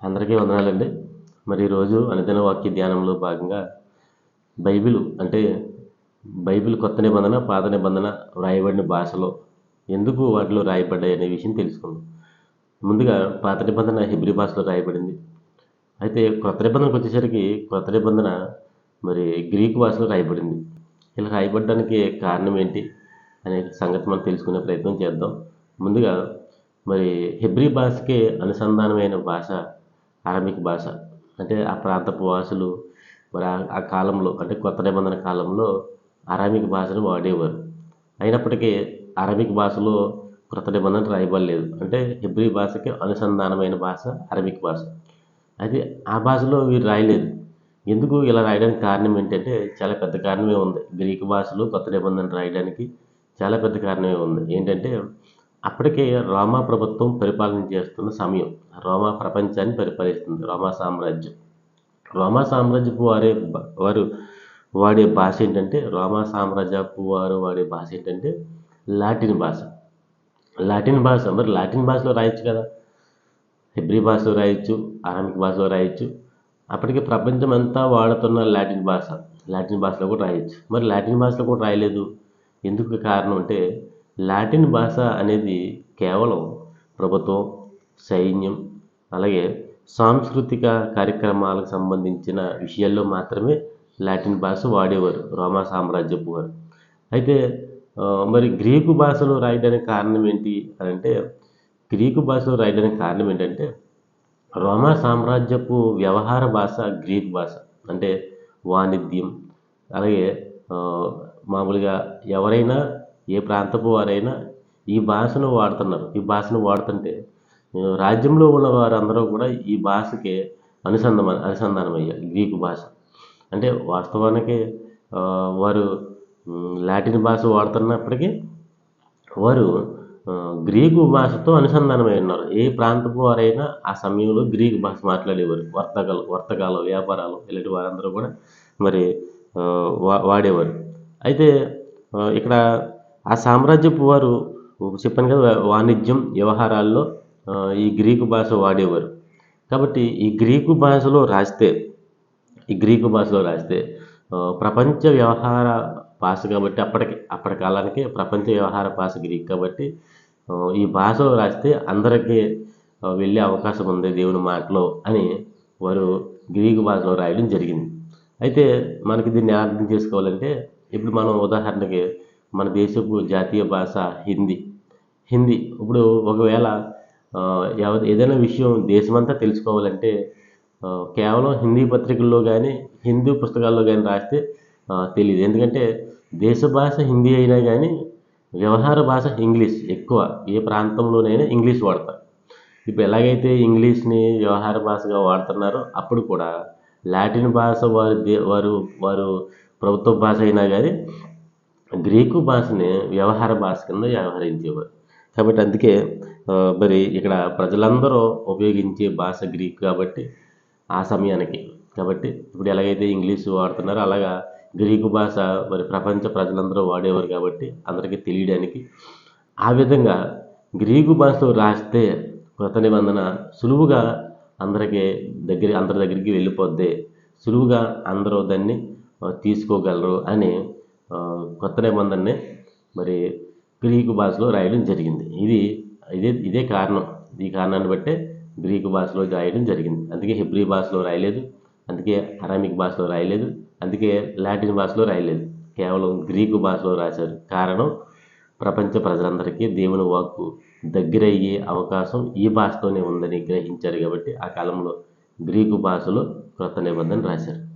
అందరికీ వందనాలండి. మరి ఈరోజు అనుదిన వాక్య ధ్యానంలో భాగంగా బైబిల్ అంటే బైబిల్ కొత్త నిబంధన పాత నిబంధన వ్రాయబడిన భాషలో ఎందుకు వాటిలో రాయబడ్డాయి అనే విషయం తెలుసుకుందాం. ముందుగా పాత నిబంధన హిబ్రి భాషలో రాయబడింది. అయితే కొత్త నిబంధనకు వచ్చేసరికి కొత్త నిబంధన మరి గ్రీకు భాషలో రాయబడింది. ఇలా రాయబడడానికి కారణం ఏంటి అనే సంగతి మనం తెలుసుకునే ప్రయత్నం చేద్దాం. ముందుగా మరి హెబ్రీ భాషకి అనుసంధానమైన భాష అరమిక్ భాష. అంటే ఆ ప్రాంతపు వాసులు మరి ఆ- కాలంలో అంటే కొత్త నిబంధన కాలంలో అరామిక్ భాషను వాడేవారు. అయినప్పటికీ అరబిక్ భాషలో కృత నిబంధన రాయబడలేదు. అంటే హిబ్రీ భాషకి అనుసంధానమైన భాష అరబిక్ భాష. అయితే ఆ భాషలో వీరు రాయలేదు. ఎందుకు ఇలా రాయడానికి కారణం ఏంటంటే చాలా పెద్ద కారణమే ఉంది. గ్రీక్ భాషలో కొత్త నిబంధన రాయడానికి చాలా పెద్ద కారణమే ఉంది. ఏంటంటే అప్పటికే రోమా ప్రభుత్వం పరిపాలన చేస్తున్న సమయం. రోమా ప్రపంచాన్ని పరిపాలిస్తుంది. రోమా సామ్రాజ్యం. రోమా సామ్రాజ్యపు వారే వారు వాడే భాష ఏంటంటే రోమా సామ్రాజ్యపు వారు వాడే భాష ఏంటంటే లాటిన్ భాష. లాటిన్ భాష మరి లాటిన్ భాషలో రాయొచ్చు కదా. హెబ్రీ భాషలో రాయొచ్చు అరామిక్ భాషలో రాయొచ్చు. అప్పటికి ప్రపంచం అంతా వాడుతున్న లాటిన్ భాష. లాటిన్ భాషలో కూడా రాయొచ్చు. మరి లాటిన్ భాషలో కూడా రాయలేదు. ఎందుకు కారణం అంటే లాటిన్ భాష అనేది కేవలం ప్రభుత్వం సైన్యం అలాగే సాంస్కృతిక కార్యక్రమాలకు సంబంధించిన విషయాల్లో మాత్రమే లాటిన్ భాష వాడేవారు రోమా సామ్రాజ్యపు వారు. అయితే మరి గ్రీకు భాషలో రాయడానికి కారణం ఏంటి అని అంటే గ్రీకు భాషలో రాయడానికి కారణం ఏంటంటే రోమా సామ్రాజ్యపు వ్యవహార భాష గ్రీక్ భాష. అంటే వాణిజ్యం అలాగే మామూలుగా ఎవరైనా ఏ ప్రాంతపు వారైనా ఈ భాషను వాడుతున్నారు. ఈ భాషను వాడుతుంటే రాజ్యంలో ఉన్న వారందరూ కూడా ఈ భాషకి అనుసంధానం అనుసంధానమయ్యారు. గ్రీకు భాష. అంటే వాస్తవానికి వారు లాటిన్ భాష వాడుతున్నప్పటికీ వారు గ్రీకు భాషతో అనుసంధానమై ఉన్నారు. ఏ ప్రాంతపు వారైనా ఆ సమయంలో గ్రీకు భాష మాట్లాడేవారు. వర్తకాలు వర్తకాలు వ్యాపారాలు ఇలాంటి వారందరూ కూడా మరి వా వాడేవారు. అయితే ఇక్కడ ఆ సామ్రాజ్యపు వారు చెప్పాను కదా వాణిజ్యం వ్యవహారాల్లో ఈ గ్రీకు భాష వాడేవారు. కాబట్టి ఈ గ్రీకు భాషలో రాస్తే ఈ గ్రీకు భాషలో రాస్తే ప్రపంచ వ్యవహార భాష కాబట్టి అప్పటికి అప్పటి కాలానికి ప్రపంచ వ్యవహార భాష గ్రీక్ కాబట్టి ఈ భాషలో రాస్తే అందరికీ వెళ్ళే అవకాశం ఉంది దేవుని మాటలో అని వారు గ్రీకు భాషలో రాయడం జరిగింది. అయితే మనకి దీన్ని అర్థం చేసుకోవాలంటే ఇప్పుడు మనం ఉదాహరణకి మన దేశపు జాతీయ భాష హిందీ. హిందీ ఇప్పుడు ఒకవేళ ఎవ- ఏదైనా విషయం దేశమంతా తెలుసుకోవాలంటే కేవలం హిందీ పత్రికల్లో కానీ హిందీ పుస్తకాల్లో కానీ రాస్తే తెలియదు ఎందుకంటే దేశ భాష హిందీ అయినా కానీ వ్యవహార భాష ఇంగ్లీష్ ఎక్కువ. ఏ ప్రాంతంలోనైనా ఇంగ్లీష్ వాడతారు. ఇప్పుడు ఎలాగైతే ఇంగ్లీష్ని వ్యవహార భాషగా వాడుతున్నారో అప్పుడు కూడా లాటిన్ భాష వారి దే వారు వారు ప్రభుత్వ భాష అయినా కానీ గ్రీకు భాషని వ్యవహార భాష కింద వ్యవహరించేవారు. కాబట్టి అందుకే మరి ఇక్కడ ప్రజలందరూ ఉపయోగించే భాష గ్రీక్ కాబట్టి ఆ సమయానికి. కాబట్టి ఇప్పుడు ఎలాగైతే ఇంగ్లీష్ వాడుతున్నారో అలాగా గ్రీకు భాష మరి ప్రపంచ ప్రజలందరూ వాడేవారు కాబట్టి అందరికీ తెలియడానికి ఆ విధంగా గ్రీకు భాషలో రాస్తే కృత నిబంధన సులువుగా అందరికీ దగ్గర అందరి దగ్గరికి వెళ్ళిపోద్ది. సులువుగా అందరూ దాన్ని తీసుకోగలరు అని కొత్త నిబంధనని మరి గ్రీకు భాషలో రాయడం జరిగింది. ఇది ఇదే ఇదే కారణం. ఈ కారణాన్ని బట్టే గ్రీకు భాషలో రాయడం జరిగింది. అందుకే హిబ్రీ భాషలో రాయలేదు అందుకే అరామిక్ భాషలో రాయలేదు అందుకే లాటిన్ భాషలో రాయలేదు. కేవలం గ్రీకు భాషలో రాశారు. కారణం ప్రపంచ ప్రజలందరికీ దేవుని వాక్కు దగ్గరయ్యే అవకాశం ఈ భాషతోనే ఉందని గ్రహించారు కాబట్టి ఆ కాలంలో గ్రీకు భాషలో క్రొత్త నిబంధన రాశారు.